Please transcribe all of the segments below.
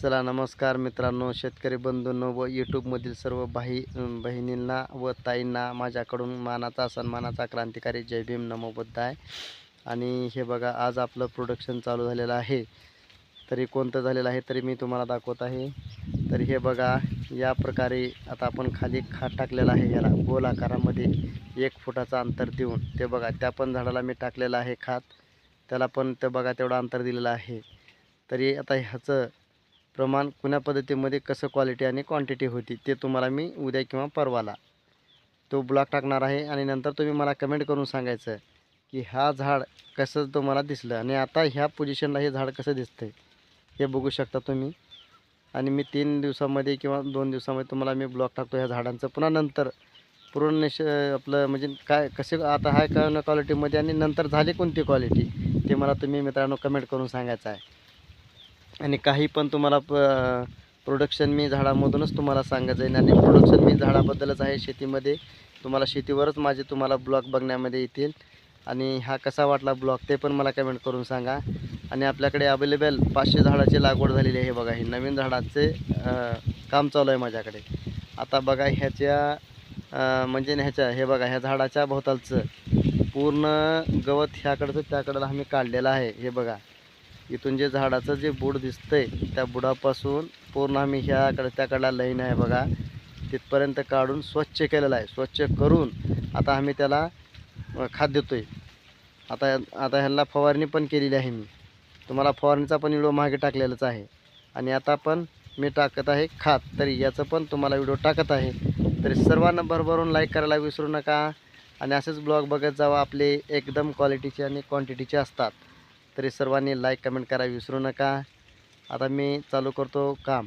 चला नमस्कार मित्रांनो शेतकरी बंधूंनो व यूट्यूबमधील सर्व भाई बहिणींना व ताईंना माझ्याकडून मानाचा सन्मानाचा क्रांतिकारी जय भीम नमोबद्ध आहे. आणि हे बघा आज आपलं प्रोडक्शन चालू झालेलं आहे. तरी कोणतं झालेलं आहे तरी मी तुम्हाला दाखवत आहे. तर हे बघा या प्रकारे आता आपण खाली खाट टाकलेला आहे याला. गोल आकारामध्ये एक फुटाचं अंतर देऊन ते बघा त्या पण झाडाला मी टाकलेलं आहे खात त्याला पण ते बघा तेवढं अंतर दिलेलं आहे. तरी आता ह्याचं प्रमाण कुण्या पद्धतीमध्ये कसं क्वालिटी आणि क्वांटिटी होती ते तुम्हाला मी उद्या किंवा परवाला तो ब्लॉक टाकणार आहे. आणि नंतर तुम्ही मला कमेंट करून सांगायचं की हा झाड कसं तुम्हाला दिसलं आणि आता ह्या पोझिशनला हे झाड कसं दिसतं हे बघू शकता तुम्ही. आणि मी तीन दिवसामध्ये किंवा दोन दिवसामध्ये तुम्हाला मी ब्लॉक टाकतो ह्या झाडांचं. पुन्हा नंतर पूर्ण निश आपलं म्हणजे काय कसे आता हाय काय क्वालिटीमध्ये आणि नंतर झाली कोणती क्वालिटी ते मला तुम्ही मित्रांनो कमेंट करून सांगायचं आहे. आणि काही पण तुम्हाला प प्रोडक्शन मी झाडामधूनच तुम्हाला सांगायचं आहे आणि प्रोडक्शन मी झाडाबद्दलच आहे शेतीमध्ये. तुम्हाला शेतीवरच माझे तुम्हाला ब्लॉग बघण्यामध्ये येतील. आणि हा कसा वाटला ब्लॉग ते पण मला कमेंट करून सांगा. आणि आपल्याकडे अवेलेबल पाचशे झाडाची लागवड झालेली आहे बघा. हे नवीन झाडाचे काम चालू आहे माझ्याकडे. आता बघा ह्याच्या म्हणजे ह्याच्या हे बघा ह्या झाडाच्या भोवतालचं पूर्ण गवत ह्याकडचं त्याकडं आम्ही काढलेलं आहे. हे बघा. इथून जे झाडाचं जे बुड दिसतंय त्या बुडापासून पूर्ण आम्ही ह्याकडे त्याकडला लाईन आहे बघा. तिथपर्यंत काढून स्वच्छ केलेलं आहे. स्वच्छ करून आता आम्ही त्याला खाद खाद आहे आता आता ह्याला फवारणी पण केलेली आहे मी. तुम्हाला फवारणीचा पण व्हिडिओ मागे टाकलेलाच आहे. आणि आता पण मी टाकत आहे खात तरी याचं पण तुम्हाला व्हिडिओ टाकत आहे. तरी सर्वांना भरभरून लाईक करायला विसरू नका. आणि असेच ब्लॉग बघत जावा. आपले एकदम क्वालिटीचे आणि क्वांटिटीचे असतात. तरी सर्वांनी लाईक कमेंट करायला विसरू नका. आता मी चालू करतो काम.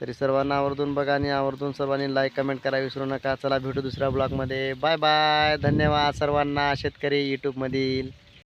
तरी सर्वांना आवर्जून बघा आणि आवर्जून सर्वांनी लाईक कमेंट करायला विसरू नका. चला भेटू दुसऱ्या ब्लॉगमध्ये बाय बाय धन्यवाद सर्वांना शेतकरी यूट्यूबमधील